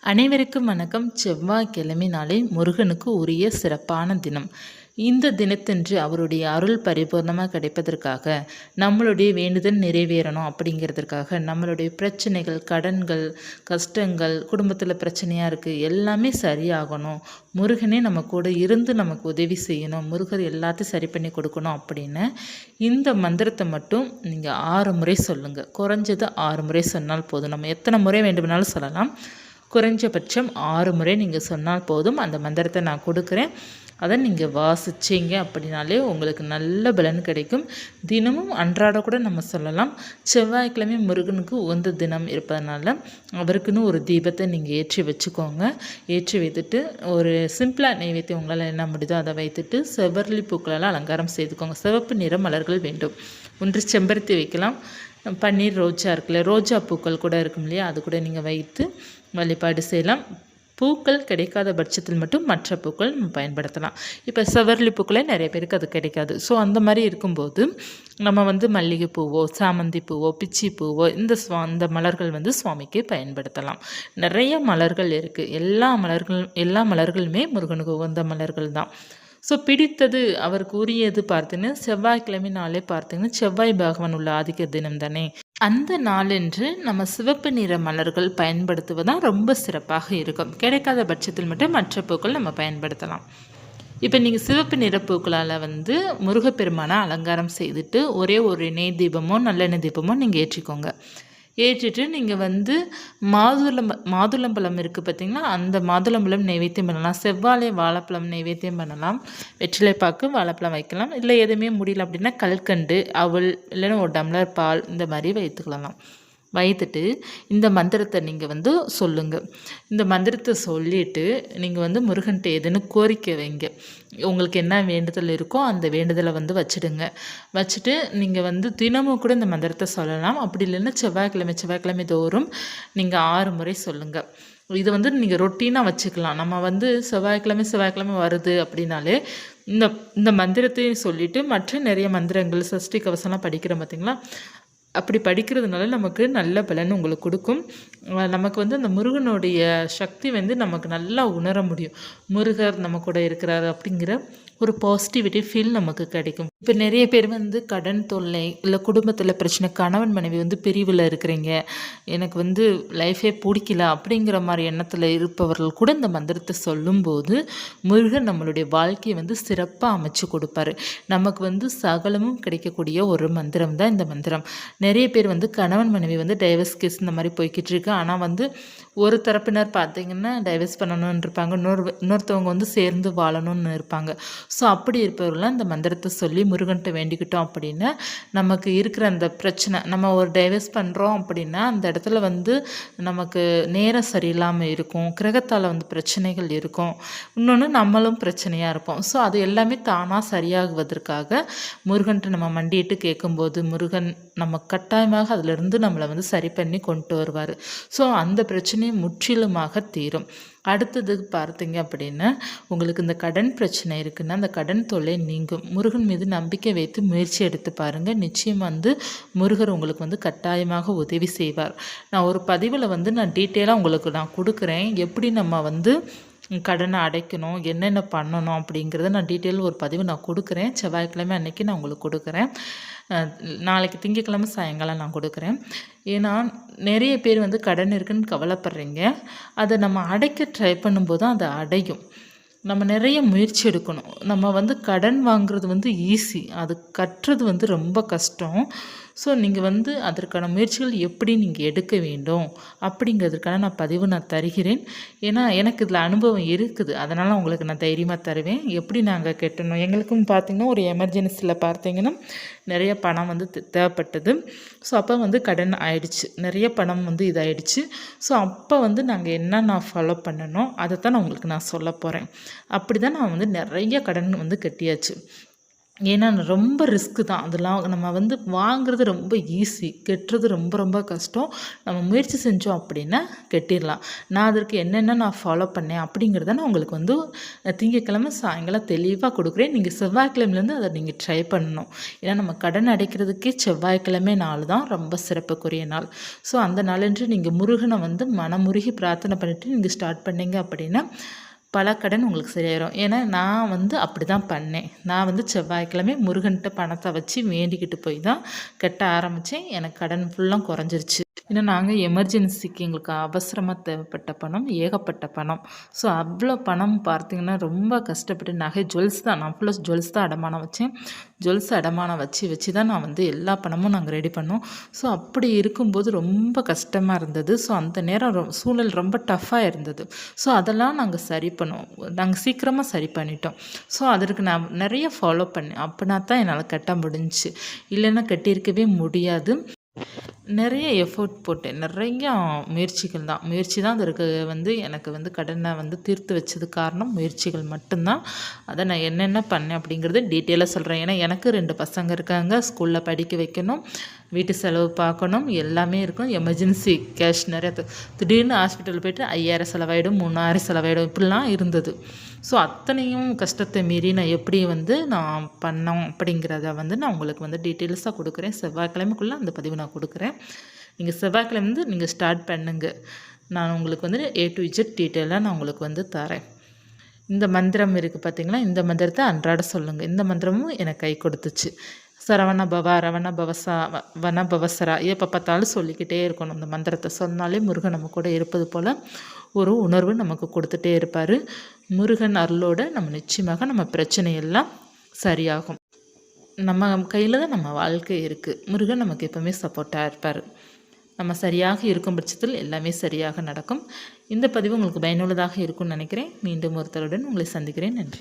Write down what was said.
அனைவருக்கும் வணக்கம். செவ்வாய்க்கிழமை நாளை முருகனுக்கு உரிய சிறப்பான தினம். இந்த தினத்தன்று அவருடைய அருள் பரிபூர்ணமாக கிடைப்பதற்காக நம்மளுடைய வேண்டுதல் நிறைவேறணும் அப்படிங்கிறதுக்காக நம்மளுடைய பிரச்சனைகள் கடன்கள் கஷ்டங்கள் குடும்பத்தில் பிரச்சனையாக இருக்குது எல்லாமே சரியாகணும். முருகனே நம்ம கூட இருந்து நமக்கு உதவி செய்யணும். முருகர் எல்லாத்தையும் சரி பண்ணி கொடுக்கணும் அப்படின்னு இந்த மந்திரத்தை மட்டும் நீங்கள் ஆறு முறை சொல்லுங்கள் குறைஞ்சது ஆறு முறை சொன்னால் போதும். நம்ம எத்தனை முறை வேண்டுமானாலும் சொல்லலாம். குறைஞ்சபட்சம் ஆறு முறை நீங்கள் சொன்னால் போதும். அந்த மந்திரத்தை நான் கொடுக்குறேன். அதை நீங்கள் வாசிச்சிங்க அப்படின்னாலே உங்களுக்கு நல்ல பலன் கிடைக்கும். தினமும் அன்றாட கூட நம்ம சொல்லலாம் செவ்வாய்க்கிழமை முருகனுக்கு உந்த தினம் இருப்பதனால அவருக்குன்னு ஒரு தீபத்தை நீங்கள் ஏற்றி வச்சுக்கோங்க. ஏற்றி வைத்துட்டு ஒரு சிம்பிளாக நெய்வேத்தியம் உங்களால் என்ன முடியுதோ அதை வைத்துட்டு செவ்வரளி பூக்களால் அலங்காரம் செய்துக்கோங்க. சிவப்பு நிற மலர்கள் வேண்டும். ஒன்று செம்பருத்தி வைக்கலாம். பன்னீர் ரோஜா இருக்குல்ல ரோஜா பூக்கள் கூட இருக்கும் இல்லையா? அது கூட நீங்கள் வைத்து வழிபாடு செய்யலாம். பூக்கள் கிடைக்காத பட்சத்தில் மட்டும் மற்ற பூக்கள் நம்ம பயன்படுத்தலாம். இப்போ செவர்லி பூக்களே நிறைய பேருக்கு அது கிடைக்காது. ஸோ அந்த மாதிரி இருக்கும்போது நம்ம வந்து மல்லிகை பூவோ சாமந்தி பூவோ பிச்சி பூவோ இந்த சுவா இந்த மலர்கள் வந்து சுவாமிக்கு பயன்படுத்தலாம். நிறைய மலர்கள் இருக்குது எல்லா மலர்கள் எல்லா மலர்களுமே முருகனுக்கு உகந்த மலர்கள் தான். ஸோ பிடித்தது அவருக்கு உரியது பார்த்தீங்கன்னா செவ்வாய்க்கிழமை நாளே பார்த்தீங்கன்னா செவ்வாய் பகவான் உள்ள ஆதிக்க தினம் தானே. அந்த நாளென்று நம்ம சிவப்பு நிற மலர்கள் பயன்படுத்துவதான் ரொம்ப சிறப்பாக இருக்கும். கிடைக்காத பட்சத்தில் மட்டும் மற்ற பூக்கள் நம்ம பயன்படுத்தலாம். இப்போ நீங்கள் சிவப்பு நிற பூக்களால் வந்து முருகப்பெருமானை அலங்காரம் செய்துட்டு ஒரே ஒரு நெய் தீபமோ நல்லெண்ணெய் தீபமோ நீங்கள் ஏற்றிக்கோங்க. ஏற்றிட்டு நீங்கள் வந்து மாதுளம் மாதுளம்பழம் இருக்குது பார்த்திங்கன்னா அந்த மாதுளம்பழம் நைவேத்தியம் பண்ணலாம். செவ்வாழை வாழைப்பழம் நைவேத்தியம் பண்ணலாம். வெற்றிலைப்பாக்கு வாழைப்பழம் வைக்கலாம். இல்லை எதுவுமே முடியல அப்படின்னா கல்கண்டு அவள் இல்லைன்னா ஒரு டம்ளர் பால் இந்த மாதிரி வைத்துக்கலாம் வைத்துட்டு இந்த மந்திரத்தை நீங்கள் வந்து சொல்லுங்கள் இந்த மந்திரத்தை சொல்லிவிட்டு நீங்கள் வந்து முருகன்ட்ட எதுன்னு கோரிக்கை வைங்க. உங்களுக்கு என்ன வேண்டுதல் இருக்கோ அந்த வேண்டுதலை வந்து வச்சுடுங்க. வச்சுட்டு நீங்கள் வந்து தினமும் கூட இந்த மந்திரத்தை சொல்லலாம். அப்படி இல்லைன்னா செவ்வாய்க்கிழமை செவ்வாய்க்கிழமை தோறும் நீங்கள் ஆறு முறை சொல்லுங்கள் இது வந்து நீங்கள் ரொட்டீனாக வச்சுக்கலாம். நம்ம வந்து செவ்வாய்க்கிழமை செவ்வாய்க்கிழமை வருது அப்படின்னாலே இந்த இந்த மந்திரத்தையும் சொல்லிவிட்டு மற்ற நிறைய மந்திரங்கள் சஷ்டி கவசம்லாம் படிக்கிறோம் பார்த்திங்களா அப்படி படிக்கிறதுனால நமக்கு நல்ல பலன் உங்களுக்கு கொடுக்கும். நமக்கு வந்து அந்த முருகனுடைய சக்தி வந்து நமக்கு நல்லா உணர முடியும். முருகர் நம்ம கூட இருக்கிறார் அப்படிங்கிற ஒரு பாசிட்டிவிட்டி ஃபீல் நமக்கு கிடைக்கும். இப்போ நிறைய பேர் வந்து கடன் தொல்லை இல்லை குடும்பத்தில் பிரச்சனை கணவன் மனைவி வந்து பிரிவில் இருக்கிறீங்க. எனக்கு வந்து லைஃபே பிடிக்கல அப்படிங்கிற மாதிரி எண்ணத்தில் இருப்பவர்கள் கூட இந்த மந்திரத்தை சொல்லும்போது முருகன் நம்மளுடைய வாழ்க்கையை வந்து சிறப்பாக அமைச்சு கொடுப்பாரு. நமக்கு வந்து சகலமும் கிடைக்கக்கூடிய ஒரு மந்திரம் தான் இந்த மந்திரம். நிறைய பேர் வந்து கணவன் மனைவி வந்து டைவர்ஸ் கேஸ் இந்த மாதிரி போய்கிட்டு இருக்கு. ஆனால் வந்து ஒரு தரப்பினர் பார்த்தீங்கன்னா டைவர்ஸ் பண்ணணும்னு இருப்பாங்க. இன்னொரு இன்னொருத்தவங்க வந்து சேர்ந்து வாழணும்னு இருப்பாங்க. ஸோ அப்படி இருப்பவர்கள்லாம் இந்த மந்திரத்தை சொல்லி முருகன்கிட்ட வேண்டிக்கிட்டோம் அப்படின்னா நமக்கு இருக்கிற அந்த பிரச்சனை நம்ம ஒரு டைவர்ஸ் பண்ணுறோம் அப்படின்னா அந்த இடத்துல வந்து நமக்கு நேரம் சரியில்லாமல் இருக்கும் கிரகத்தால் வந்து பிரச்சனைகள் இருக்கும். இன்னொன்று நம்மளும் பிரச்சனையாக இருப்போம். ஸோ அது எல்லாமே தானாக சரியாகுவதற்காக முருகன்ட்டு நம்ம மண்டிட்டு கேட்கும்போது முருகன் நம்ம கட்டாயமாக அதிலிருந்து நம்மளை வந்து சரி பண்ணி கொண்டு வருவார். ஸோ அந்த பிரச்சனையும் முற்றிலுமாக தீரும். அடுத்தது பார்த்தீங்க அப்படின்னா உங்களுக்கு இந்த கடன் பிரச்சனை இருக்குன்னா அந்த கடன் தொல்லை நீங்கும். முருகன் மீது நம்பிக்கை வைத்து முயற்சி எடுத்து பாருங்கள் நிச்சயம் வந்து முருகர் உங்களுக்கு வந்து கட்டாயமாக உதவி செய்வார். நான் ஒரு பதிவில் வந்து நான் டீட்டெயிலாக உங்களுக்கு நான் கொடுக்குறேன். எப்படி நம்ம வந்து கடனை அடைக்கணும் என்னென்ன பண்ணணும் அப்படிங்கிறத நான் டீட்டெயில் ஒரு பதிவு நான் கொடுக்குறேன். செவ்வாய்க்கிழமை அன்றைக்கி நான் உங்களுக்கு கொடுக்குறேன். நாளைக்கு திங்கக்கிழமை சாயங்காலம் நான் கொடுக்குறேன். ஏன்னா நிறைய பேர் வந்து கடன் இருக்குன்னு கவலைப்படுறீங்க. அதை நம்ம அடைக்க ட்ரை பண்ணும்போது தான் அதை அடையும். நம்ம நிறைய முயற்சி எடுக்கணும். நம்ம வந்து கடன் வாங்குறது வந்து ஈஸி அது கட்டுறது வந்து ரொம்ப கஷ்டம். ஸோ நீங்கள் வந்து அதற்கான முயற்சிகள் எப்படி நீங்கள் எடுக்க வேண்டும்? அப்படிங்கிறதுக்கான நான் பதிவு நான் தருகிறேன். ஏன்னா எனக்கு இதில் அனுபவம் இருக்குது. அதனால் உங்களுக்கு நான் தைரியமாக தருவேன். எப்படி நாங்கள் கட்டணும்? எங்களுக்கும் பார்த்திங்கன்னா ஒரு எமர்ஜென்சியில் பார்த்தீங்கன்னா நிறைய பணம் வந்து தேவைப்பட்டது. ஸோ அப்போ வந்து கடன் ஆயிடுச்சு. நிறைய பணம் வந்து இதாயிடுச்சு. ஸோ அப்போ வந்து நாங்கள் என்ன நான் ஃபாலோ பண்ணணும் அதை தான் நான் உங்களுக்கு நான் சொல்ல போகிறேன் அப்படி தான் நான் வந்து நிறைய கடன் வந்து கட்டியாச்சு. ஏன்னா ரொம்ப ரிஸ்க்கு தான். அதெல்லாம் நம்ம வந்து வாங்குறது ரொம்ப ஈஸி கெட்டுறது ரொம்ப ரொம்ப கஷ்டம். நம்ம முயற்சி செஞ்சோம் அப்படின்னா கெட்டிடலாம். நான் அதற்கு என்னென்ன நான் ஃபாலோ பண்ணேன் அப்படிங்கிறத நான் உங்களுக்கு வந்து திங்கக்கிழமை சாயங்காலம் தெளிவாக கொடுக்குறேன். நீங்கள் செவ்வாய்க்கிழமைலேருந்து அதை நீங்கள் ட்ரை பண்ணணும். ஏன்னா நம்ம கடன் அடைக்கிறதுக்கே செவ்வாய்க்கிழமை நாள் தான் ரொம்ப சிறப்புக்குரிய நாள். ஸோ அந்த நாளன்று நீங்கள் முருகனை வந்து மனமுருகி பிரார்த்தனை பண்ணிவிட்டு நீங்கள் ஸ்டார்ட் பண்ணீங்க அப்படின்னா பல கடன் உங்களுக்கு சரியாயிரும். ஏன்னா நான் வந்து அப்படி தான் பண்ணேன். நான் வந்து செவ்வாய்க்கிழமை முருகன்கிட்ட பணத்தை வச்சு வேண்டிக்கிட்டு போய் தான் கட்ட ஆரம்பித்தேன் எனக்கு கடன் ஃபுல்லாக குறைஞ்சிருச்சு. ஏன்னா நாங்கள் எமர்ஜென்சிக்கு எங்களுக்கு அவசரமாக தேவைப்பட்ட பணம் ஏகப்பட்ட பணம். ஸோ அவ்வளோ பணம் பார்த்திங்கன்னா ரொம்ப கஷ்டப்பட்டு நகை ஜுவல்ஸ் தான். நான் ஃபுல்லாக ஜுவல்ஸ் தான் அடமானம் வச்சேன். ஜுவல்ஸ் அடமானம் வச்சு வச்சு தான் நான் வந்து எல்லா பணமும் நாங்கள் ரெடி பண்ணோம். ஸோ அப்படி இருக்கும்போது ரொம்ப கஷ்டமாக இருந்தது. ஸோ அந்த நேரம் ரொ சூழல் ரொம்ப டஃப்பாக இருந்தது. ஸோ அதெல்லாம் நாங்கள் சரி பண்ணோம். நாங்கள் சீக்கிரமாக சரி பண்ணிட்டோம். ஸோ அதற்கு நான் நிறைய ஃபாலோ பண்ணேன். அப்படின்னா தான் என்னால் கட்ட முடிஞ்சிச்சு. இல்லைன்னா கட்டியிருக்கவே முடியாது. நிறைய எஃபோர்ட் போட்டேன். நிறையா முயற்சிகள் தான். முயற்சி தான் அதற்கு வந்து எனக்கு வந்து கடனை வந்து தீர்த்து வச்சது காரணம் முயற்சிகள் மட்டும்தான். அதை நான் என்னென்ன பண்ணேன் அப்படிங்கிறது டீட்டெயிலாக சொல்கிறேன் ஏன்னா எனக்கு ரெண்டு பசங்க இருக்காங்க. ஸ்கூலில் படிக்க வைக்கணும். வீட்டு செலவு பார்க்கணும். எல்லாமே இருக்கும். எமர்ஜென்சி கேஷ் நிறைய திடீர்னு ஹாஸ்பிட்டல் போய்ட்டு ஐயாயிரம் செலவாயிடும் மூணாயிரம் செலவாயிடும். இப்படிலாம் இருந்தது. ஸோ அத்தனையும் கஷ்டத்தை மீறி நான் எப்படி வந்து நான் பண்ணோம் அப்படிங்கிறத வந்து நான் உங்களுக்கு வந்து டீட்டெயில்ஸாக கொடுக்குறேன். செவ்வாய்க்கிழமைக்குள்ளே அந்த பதிவு நான் கொடுக்குறேன். நீங்கள் செவ்வாய்க்கிழமை வந்து நீங்கள் ஸ்டார்ட் பண்ணுங்கள் நான் உங்களுக்கு வந்து ஏ டு இஜெட் டீட்டெயிலாக நான் உங்களுக்கு வந்து தரேன். இந்த மந்திரம் இருக்குது பார்த்தீங்களா இந்த மந்திரத்தை அன்றாட சொல்லுங்கள் இந்த மந்திரமும் எனக்கு கை கொடுத்துச்சு. சரவண பவா ரவண பவசா வன பவசரா எப்போ பார்த்தாலும் சொல்லிக்கிட்டே இருக்கணும். இந்த மந்திரத்தை சொன்னாலே முருகன் நம்ம கூட இருப்பது போல் ஒரு உணர்வு நமக்கு கொடுத்துட்டே இருப்பார். முருகன் அருளோடு நம்ம நிச்சயமாக நம்ம பிரச்சனையெல்லாம் சரியாகும். நம்ம கையில் தான் நம்ம வாழ்க்கை இருக்குது முருகன் நமக்கு எப்போவுமே சப்போர்ட்டாக இருப்பார். நம்ம சரியாக இருக்கும் பட்சத்தில் எல்லாமே சரியாக நடக்கும். இந்த பதிவு உங்களுக்கு பயனுள்ளதாக இருக்கும்னு நினைக்கிறேன். மீண்டும் ஒருத்தருடன் உங்களை சந்திக்கிறேன். நன்றி.